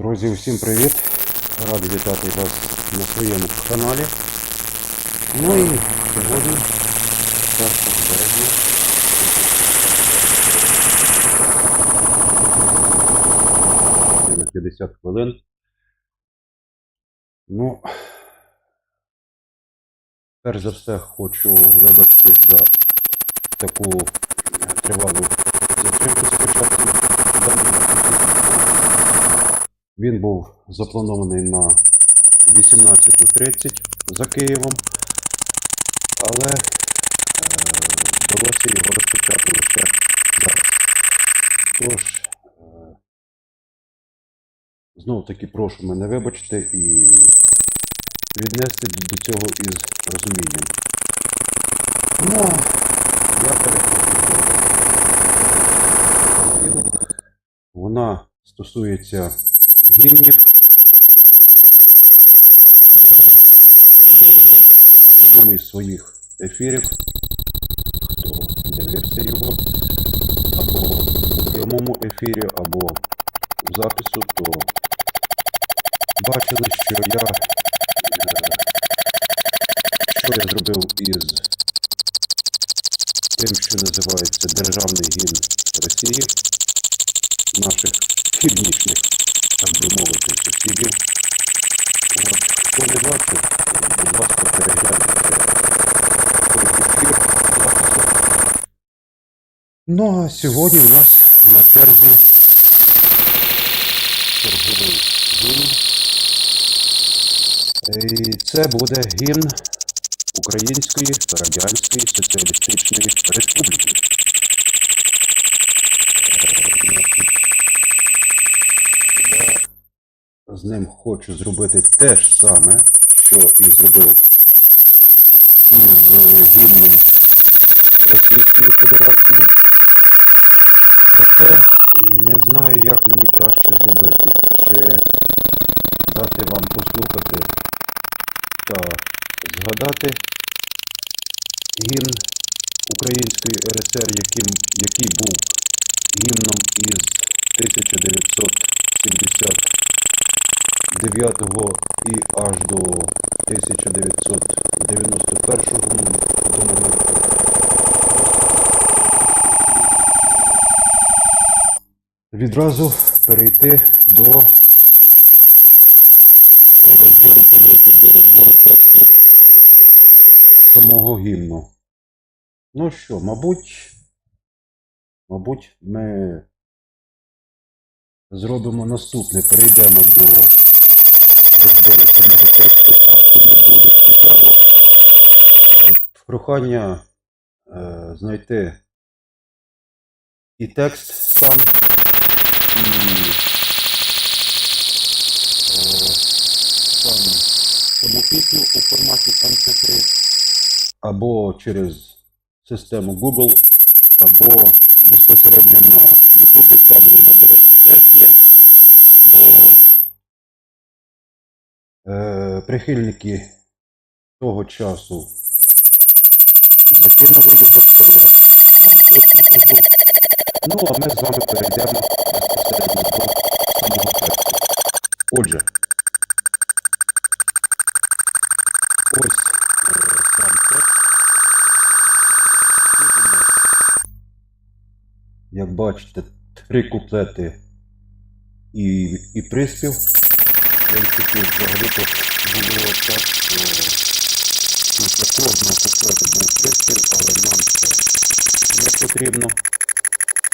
Друзі, усім привіт! Радий вітати вас на своєму каналі. Ну і сьогодні 1 березня. На 50 хвилин. Ну, перш за все хочу вибачитись за таку тривалу Він був запланований на 18.30 за Києвом, але е, вдалося його розпочати лише зараз. Тож, е, знов таки прошу мене вибачити і віднести до цього із розумінням. Ну, я переходжу. Вона стосується гімнів. Е, Минулого в одному із своїх ефірів, хто дивився його, або у прямому ефірі, або в запису, то бачили, що я, е, що я зробив із тим, що називається Державний гімн Росії, наших північних би мовити, сусідів. Хто не бачив, будь ласка, перегляньте. Ну, а сьогодні у нас на черзі черговий гімн. І це буде гімн Української Радянської Соціалістичної Республіки. Е, значить, я з ним хочу зробити те ж саме, що і зробив із гімном Російської Федерації. Проте не знаю, як мені краще зробити. Чи дати вам послухати та згадати гімн Української РСР, яким, який був гімном із 1979 і аж до 1991 думаю. Відразу перейти до розбору польотів, до розбору тексту самого гімну. Ну що, мабуть, мабуть, ми зробимо наступне. Перейдемо до розбору самого тексту, а кому буде цікаво, прохання е, знайти і текст сам, і е, сам саму пісню у форматі MP3, або через систему Google, або безпосередньо на YouTube, там воно, до речі, теж є, бо е, прихильники того часу закинули його, я вам точно кажу. Ну, а ми з вами перейдемо безпосередньо до самого тексту. Отже, ось е, сам текст. Як бачите, три куплети і, і приспів. Принципі, взагалі то було так, що після кожного куплету був приспів, але нам це не потрібно.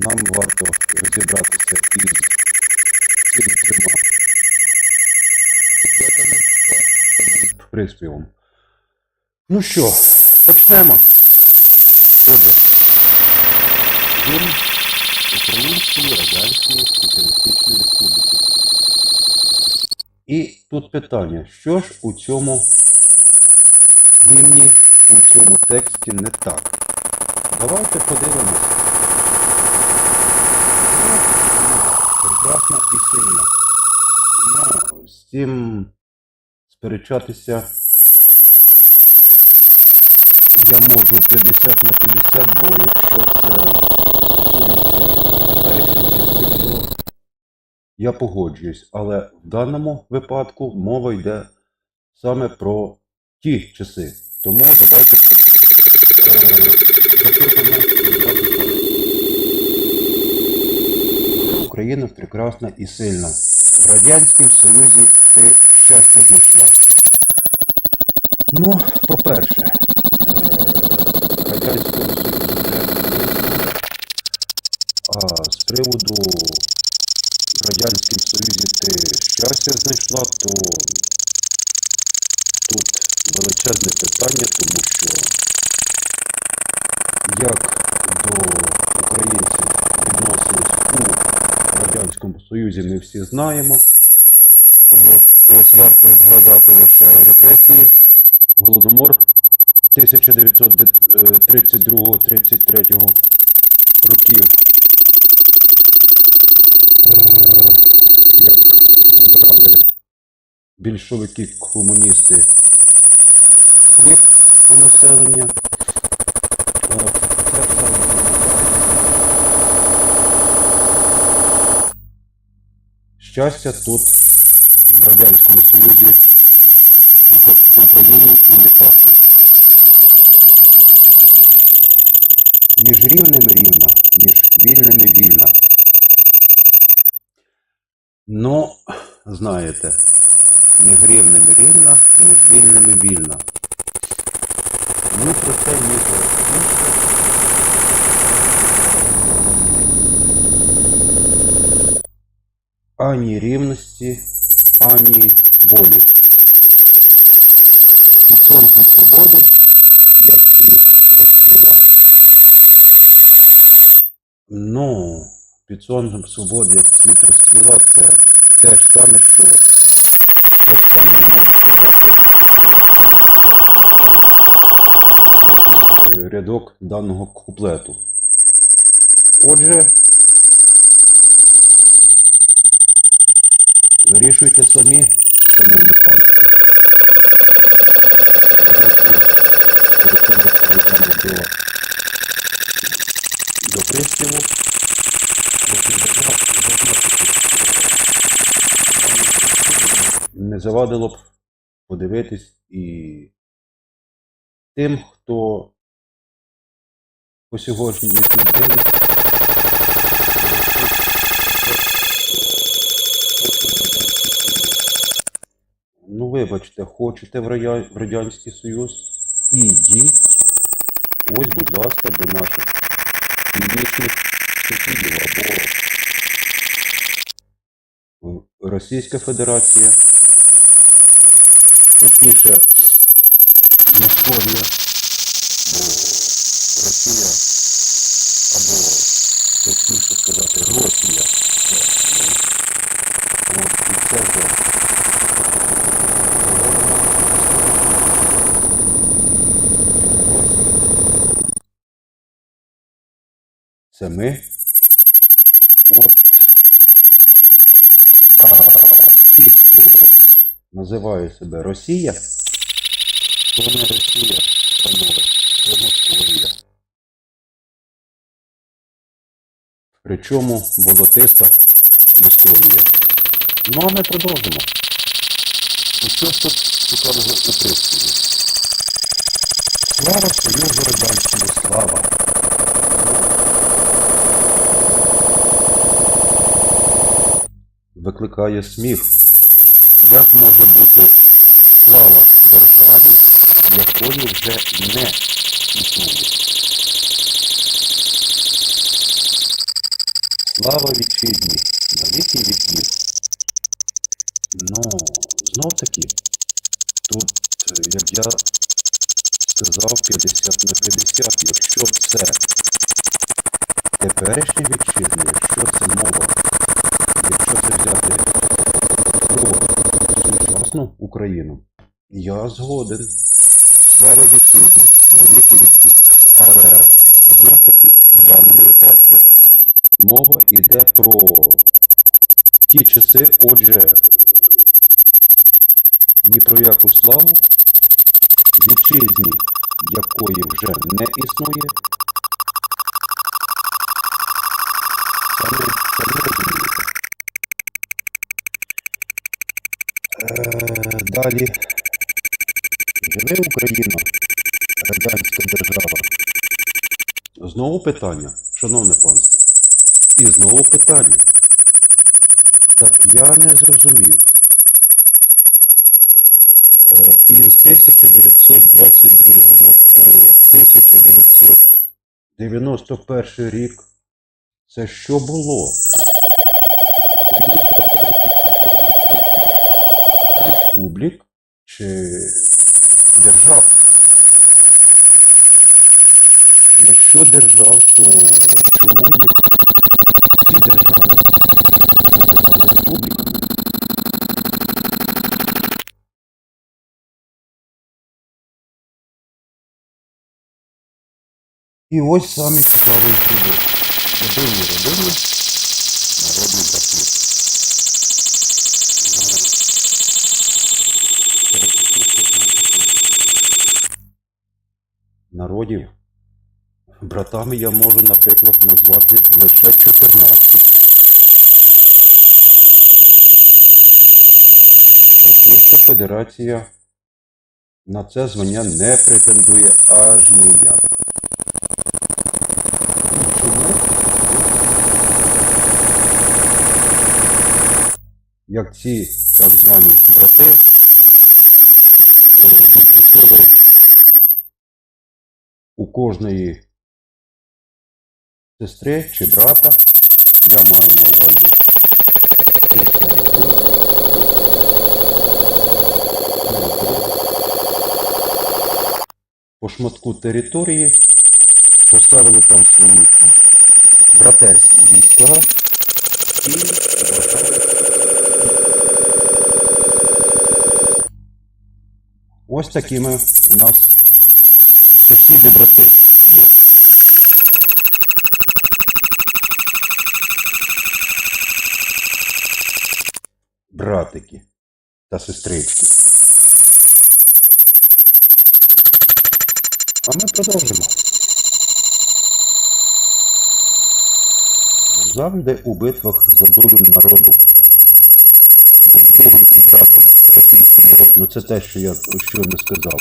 Нам варто розібратися із цими трьома куплетами та самим приспівом. Ну що, почнемо. Отже, Української Радянської Соціалістичної Республіки. І тут питання, що ж у цьому гімні, у цьому тексті не так? Давайте подивимося. Прекрасно і сильно. Ну, з цим сперечатися я можу 50 на 50, бо якщо це стосується теперішніх часів, то я погоджуюсь, але в даному випадку мова йде саме про ті часи. Тому давайте е, запитаємо Україна прекрасна і сильна. В Радянському Союзі ти щастя знайшла. Ну, по-перше, е, не існує. А з приводу Радянському Союзі ти щастя знайшла, то тут величезне питання, тому що як до українців відносились у Радянському Союзі, ми всі знаємо. От, ось варто згадати лише репресії, Голодомор 1932-33 років. Е, Як забрали більшовики-комуністи хліб у населення. Ми Щастя тут, в Радянському Союзі, в Україні і не пахне. Між рівними рівна, між вільними вільна. Ну, знаєте, між рівними рівна, між вільними вільна. Ні про це, про інше. Ані рівності, ані волі. Під сонцем свободи, як світ розкрива. Ну, під сонцем свободи, як світ розцвіла, це те ж саме, що саме я можу сказати, що рядок даного куплету. Отже, вирішуйте самі, шановне панство. До приспіву. Завадило б подивитись і тим, хто по сьогоднішній день Ну, вибачте, хочете в, Радянський Союз? Ідіть. Ось, будь ласка, до наших північних сусідів або в Російська Федерація, точніше Московія, бо Росія, або точніше сказати Росія. Це, ми. Називає себе Росія, то не Росія, панове, це Московія. Причому болотиста Московія. Ну а ми продовжимо. І що ж тут цікавого у приспіві? Слава Союзу Радянському, слава! викликає сміх. Як може бути слава державі, якої вже не існує? Слава вітчизні на віки віків. Ну, знов таки, тут, е, як я сказав, 50 на 50, якщо це теперішня вітчизна, якщо це мова сучасну Україну, я згоден. Слава вітчизні, на віки. Але знов таки, в даному випадку мова йде про ті часи, отже, ні про яку славу, вітчизні, якої вже не існує, самі, самі розумієте. Е, далі. Живе Україна, радянська держава. Знову питання, шановне панство. І знову питання. Так я не зрозумів. Е, Із 1922 по 1991 рік це що було? Республік чи держав? Якщо держав, то чому їх ці держави називали республіками? І ось самі цікаві суди. Родинні родини, Народів. Братами я можу, наприклад, назвати лише 14. Російська Федерація на це звання не претендує аж ніяк. Чому? Як ці так звані брати е, відпустили у кожної сестри чи брата, я маю на увазі, по шматку території поставили там свої братерські війська і Ось такими у нас сусіди-брати є. Братики та сестрички. А ми продовжимо. Завжди у битвах за долю народу. Був другом і братом російський народ. Ну це те, що я щойно сказав.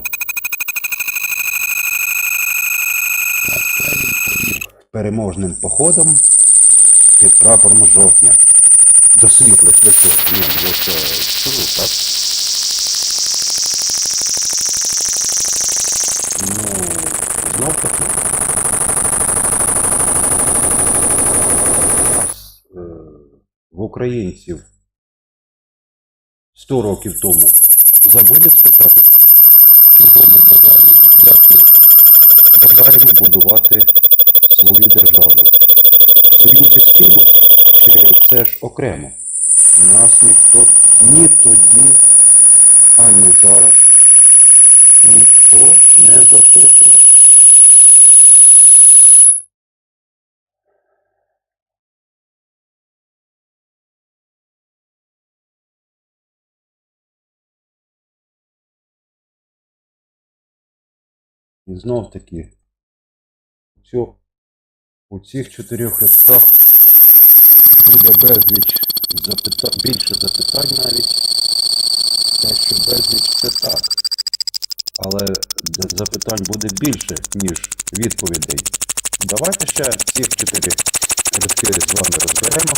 На це він повів переможним походом під прапором жовтня. До світлих висот. Ні, ну це чую, так? Ну, знов таки. Е, в українців 100 років тому забули спитати, чого ми як ми бажаємо будувати свою державу. В союзі з кимось чи все ж окремо? Нас ніхто ні тоді, ані зараз ніхто не запитував. І знов таки, цю, у цих чотирьох рядках буде безліч запитань, більше запитань навіть. Те, що безліч це так. Але запитань буде більше, ніж відповідей. Давайте ще ці чотири рядки з вами розберемо.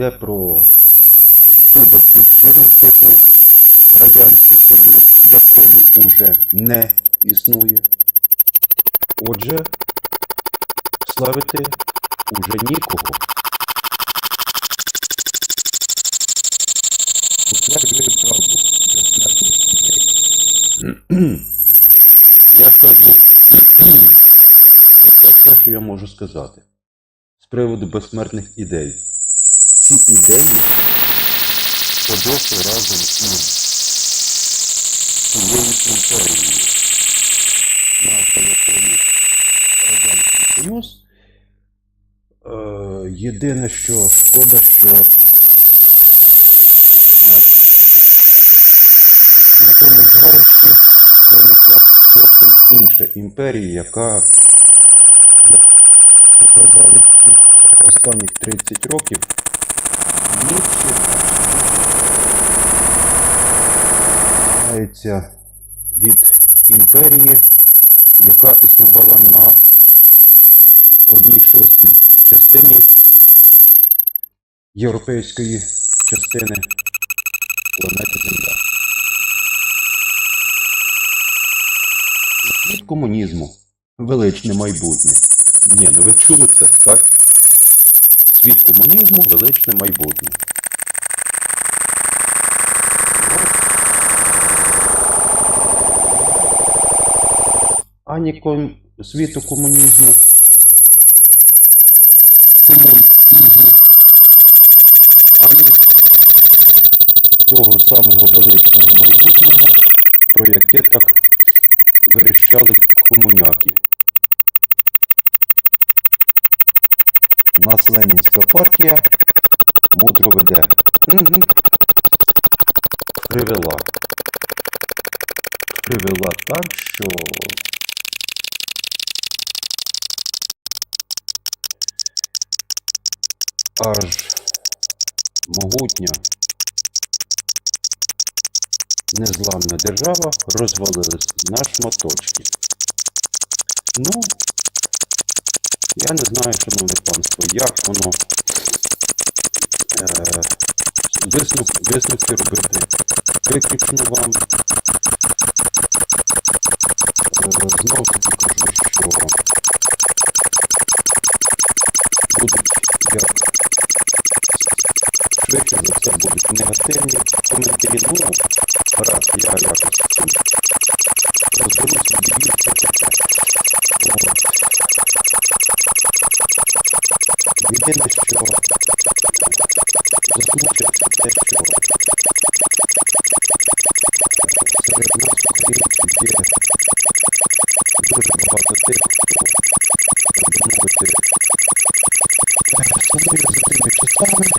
Йде про ту батьківщину типу Радянський Союз, якої уже не існує. Отже, славити уже нікого. Правду. Я скажу. Це все, що я можу сказати. З приводу безсмертних ідей. Ці ідеї подошли разом із цією імперією, назва якої Радянський Союз. Е, єдине, що шкода, що на, на тому згарищі виникла зовсім інша імперія, яка, як показали ці останніх 30 років, відрізняється від імперії, яка існувала на одній шостій частині європейської частини планети Земля. Світ комунізму. Величне майбутнє. Ні, ну ви чули це, так? Світ комунізму, величне майбутнє. Ані ком... світу комунізму, комунізму, ані того самого величного майбутнього, про яке так верещали комуняки. Нас Ленінська партія мудро веде. Угу. Привела. Привела так, що аж могутня незламна держава розвалилась на шматочки. Ну, я не знаю, шановне панство, як воно е, висновки, робити виключно вам. Е, знову таки кажу, що будуть як швидше за все будуть негативні коментарі. Ну, гаразд, я якось цим розберусь, відб'ю все таке. От. Єдине, що засмучує, це те, що серед нас, українців, є дуже багато тих, хто, так би мовити, сумує за тими часами,